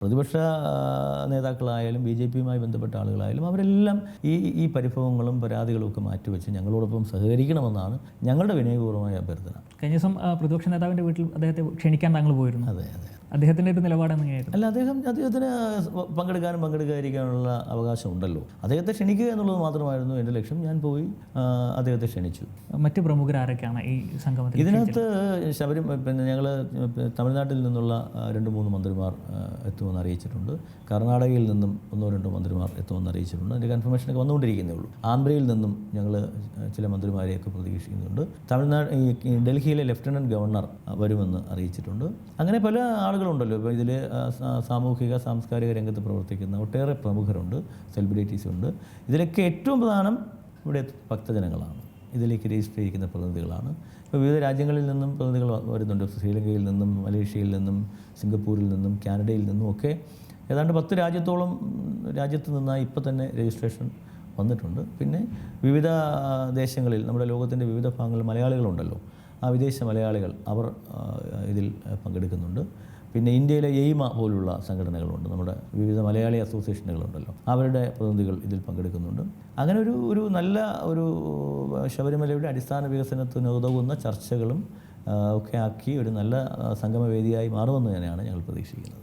പ്രതിപക്ഷ നേതാക്കളായാലും B J പിയുമായി ബന്ധപ്പെട്ട ആളുകളായാലും അവരെല്ലാം ഈ ഈ പരിഭവങ്ങളും പരാതികളും ഒക്കെ മാറ്റിവെച്ച് ഞങ്ങളോടൊപ്പം സഹകരിക്കണമെന്നാണ് ഞങ്ങളുടെ വിനയപൂർവമായ അഭ്യർത്ഥന. കഴിഞ്ഞ ദിവസം പ്രതിപക്ഷ നേതാവിന്റെ വീട്ടിൽ അദ്ദേഹത്തെ ക്ഷണിക്കാൻ താങ്കൾ പോയിരുന്നു. അതെ അതെ. അദ്ദേഹത്തിന്റെ ഒരു നിലപാട് എങ്ങനെയായിരുന്നു അല്ല അദ്ദേഹം അദ്ദേഹത്തിന് പങ്കെടുക്കാനും പങ്കെടുക്കാതിരിക്കാനുള്ള അവകാശം ഉണ്ടല്ലോ. അദ്ദേഹത്തെ ക്ഷണിക്കുക എന്നുള്ളത് മാത്രമായിരുന്നു എന്റെ ലക്ഷ്യം. ഞാൻ പോയി അദ്ദേഹത്തെ ക്ഷണിച്ചു. മറ്റ് പ്രമുഖർ ആരൊക്കെയാണ് ഈ സംഗമത്തിൽ ഇതിനകത്ത് ശബരി പിന്നെ ഞങ്ങൾ തമിഴ്നാട്ടിൽ നിന്നുള്ള രണ്ട് മൂന്ന് മന്ത്രിമാർ എത്തുമെന്ന് അറിയിച്ചിട്ടുണ്ട്. കർണാടകയിൽ നിന്നും ഒന്നോ രണ്ടോ മന്ത്രിമാർ എത്തുമെന്ന് അറിയിച്ചിട്ടുണ്ട്. അതിന്റെ കൺഫർമേഷനൊക്കെ വന്നുകൊണ്ടിരിക്കുന്നേ ഉള്ളൂ. ആന്ധ്രയിൽ നിന്നും ഞങ്ങൾ ചില മന്ത്രിമാരെയൊക്കെ പ്രതീക്ഷിക്കുന്നുണ്ട്. തമിഴ്നാട് ഈ ഡൽഹിയിലെ ലഫ്റ്റനന്റ് ഗവർണർ വരുമെന്ന് അറിയിച്ചിട്ടുണ്ട്. അങ്ങനെ പല ആളുകളുണ്ടല്ലോ. ഇപ്പോൾ ഇതിൽ സാമൂഹിക സാംസ്കാരിക രംഗത്ത് പ്രവർത്തിക്കുന്ന ഒട്ടേറെ പ്രമുഖരുണ്ട്. സെലിബ്രിറ്റീസ് ഉണ്ട്. ഇതിലൊക്കെ ഏറ്റവും പ്രധാനം ഇവിടെ ഭക്തജനങ്ങളാണ്. ഇതിലേക്ക് രജിസ്റ്റർ ചെയ്യിക്കുന്ന പ്രതിനിധികളാണ്. ഇപ്പോൾ വിവിധ രാജ്യങ്ങളിൽ നിന്നും പ്രതിനിധികൾ വരുന്നുണ്ട്. ശ്രീലങ്കയിൽ നിന്നും മലേഷ്യയിൽ നിന്നും സിംഗപ്പൂരിൽ നിന്നും കാനഡയിൽ നിന്നും ഒക്കെ ഏതാണ്ട് പത്ത് രാജ്യത്തോളം രാജ്യത്ത് നിന്നായി ഇപ്പോൾ തന്നെ രജിസ്ട്രേഷൻ വന്നിട്ടുണ്ട്. പിന്നെ വിവിധ ദേശങ്ങളിൽ നമ്മുടെ ലോകത്തിന്റെ വിവിധ ഭാഗങ്ങളിൽ മലയാളികളുണ്ടല്ലോ. ആ വിദേശ മലയാളികൾ അവർ ഇതിൽ പങ്കെടുക്കുന്നുണ്ട്. പിന്നെ ഇന്ത്യയിലെ എയ്മ പോലുള്ള സംഘടനകളുണ്ട്. നമ്മുടെ വിവിധ മലയാളി അസോസിയേഷനുകളുണ്ടല്ലോ. അവരുടെ പ്രതിനിധികൾ ഇതിൽ പങ്കെടുക്കുന്നുണ്ട്. അങ്ങനെ ഒരു ഒരു നല്ല ഒരു ശബരിമലയുടെ അടിസ്ഥാന വികസനത്തിന് ഉതകുന്ന ചർച്ചകളും ഒക്കെ ആക്കി ഒരു നല്ല സംഗമവേദിയായി മാറുമെന്ന് തന്നെയാണ് ഞങ്ങൾ പ്രതീക്ഷിക്കുന്നത്.